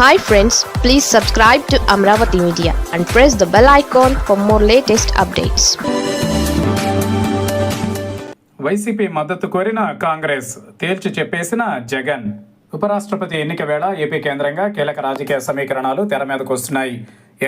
Hi friends please subscribe to Amaravati media and press the bell icon for more latest updates YCP మద్దతు కోరిన కాంగ్రెస్ తేల్చి చెప్పేసిన జగన్. ఉపరాష్ట్రపతి ఎన్నిక వేళ ఏపీ కేంద్రంగా కీలక రాజకీయ సమీకరణాలు తెర మీదకు వస్తున్నాయి.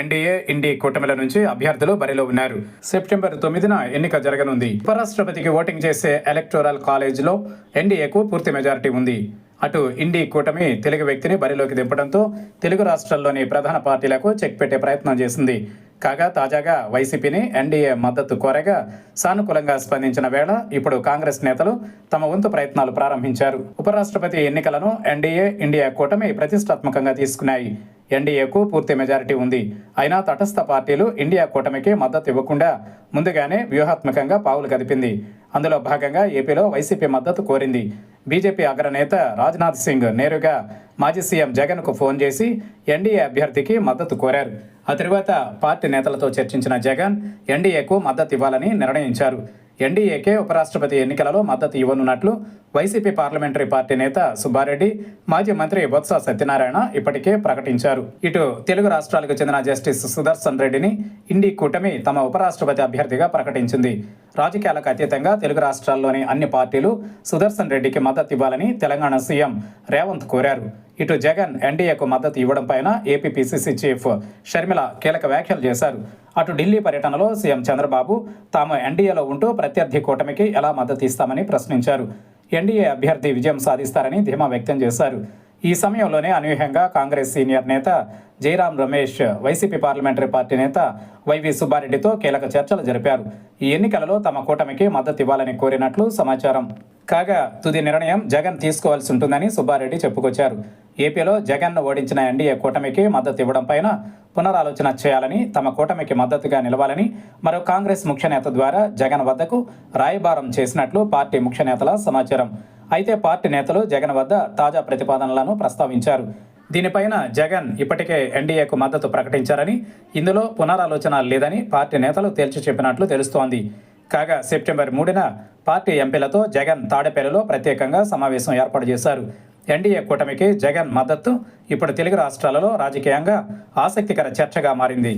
ఎన్డీఏ ఇండి కూటమిల నుంచి అభ్యర్థులు బరిలో ఉన్నారు. సెప్టెంబర్ తొమ్మిదిన ఎన్నిక జరగనుంది. ఉపరాష్ట్రపతికి ఓటింగ్ చేసే ఎలక్టోరల్ కాలేజీలో ఎన్డీఏకు పూర్తి మెజారిటీ ఉంది. అటు ఇండి కూటమి తెలుగు వ్యక్తిని బరిలోకి దింపడంతో తెలుగు రాష్ట్రాల్లోని ప్రధాన పార్టీలకు చెక్ పెట్టే ప్రయత్నం చేసింది. కాగా తాజాగా వైసీపీని ఎన్డీఏ మద్దతు కోరగా సానుకూలంగా స్పందించిన వేళ ఇప్పుడు కాంగ్రెస్ నేతలు తమ వంతు ప్రయత్నాలు ప్రారంభించారు. ఉపరాష్ట్రపతి ఎన్నికలను ఎన్డీఏ ఇండియా కూటమి ప్రతిష్టాత్మకంగా తీసుకున్నాయి. ఎన్డీఏకు పూర్తి మెజారిటీ ఉంది. అయినా తటస్థ పార్టీలు ఇండియా కూటమికి మద్దతు ఇవ్వకుండా ముందుగానే వ్యూహాత్మకంగా పావులు కదిపింది అందులో భాగంగా ఏపీలో వైసీపీ మద్దతు కోరింది. బీజేపీ అగ్రనేత రాజ్నాథ్ సింగ్ నేరుగా మాజీ సీఎం జగన్కు ఫోన్ చేసి ఎన్డీఏ అభ్యర్థికి మద్దతు కోరారు. ఆ తరువాత పార్టీ నేతలతో చర్చించిన జగన్ ఎన్డీఏకు మద్దతు ఇవ్వాలని నిర్ణయించారు. ఎన్డీఏకే ఉపరాష్ట్రపతి ఎన్నికలలో మద్దతు ఇవ్వనున్నట్లు వైసీపీ పార్లమెంటరీ పార్టీ నేత సుబ్బారెడ్డి మాజీ మంత్రి బొత్స సత్యనారాయణ ఇప్పటికే ప్రకటించారు. ఇటు తెలుగు రాష్ట్రాలకు చెందిన జస్టిస్ సుదర్శన్ రెడ్డిని ఇండి కూటమి తమ ఉపరాష్ట్రపతి అభ్యర్థిగా ప్రకటించింది. రాజకీయాలకు అతీతంగా తెలుగు రాష్ట్రాల్లోని అన్ని పార్టీలు సుదర్శన్ రెడ్డికి మద్దతు ఇవ్వాలని తెలంగాణ సీఎం రేవంత్ కోరారు. ఇటు జగన్ ఎన్డీఏకు మద్దతు ఇవ్వడం పైన ఏపీపీసీసీ చీఫ్ షర్మిల కీలక వ్యాఖ్యలు చేశారు. అటు ఢిల్లీ పర్యటనలో సీఎం చంద్రబాబు తాము ఎన్డీఏలో ఉంటూ ప్రత్యర్థి కూటమికి ఎలా మద్దతు ఇస్తామని ప్రశ్నించారు. ఎన్డీఏ అభ్యర్థి విజయం సాధిస్తారని ధీమా వ్యక్తం చేశారు. ఈ సమయంలోనే అనూహ్యంగా కాంగ్రెస్ సీనియర్ నేత Jairam Ramesh YCP parliamentary party నేత వైవి సుబ్బారెడ్డితో కీలక చర్చలు జరిపారు. ఈ ఎన్నికలలో తమ కూటమికి మద్దతు ఇవ్వాలని కోరినట్లు సమాచారం. కాగా తుది నిర్ణయం జగన్ తీసుకోవాల్సి ఉంటుందని సుబ్బారెడ్డి చెప్పుకొచ్చారు. ఏపీలో జగన్ను ఓడించిన ఎన్డీఏ కూటమికి మద్దతు ఇవ్వడం పైన పునరాలోచన చేయాలని తమ కూటమికి మద్దతుగా నిలవాలని మరో కాంగ్రెస్ ముఖ్యనేత ద్వారా జగన్ వద్దకు రాయబారం చేసినట్లు పార్టీ ముఖ్య నేతల సమాచారం. అయితే పార్టీ నేతలు జగన్ వద్ద తాజా ప్రతిపాదనలను ప్రస్తావించారు. దీనిపైన జగన్ ఇప్పటికే ఎన్డీఏకు మద్దతు ప్రకటించారని ఇందులో పునరాలోచన లేదని పార్టీ నేతలు తేల్చి చెప్పినట్లు తెలుస్తోంది. కాగా సెప్టెంబర్ మూడున పార్టీ ఎంపీలతో జగన్ తాడేపల్లిలో ప్రత్యేకంగా సమావేశం ఏర్పాటు చేశారు. ఎన్డీఏ కూటమికి జగన్ మద్దతు ఇప్పుడు తెలుగు రాష్ట్రాలలో రాజకీయంగా ఆసక్తికర చర్చగా మారింది.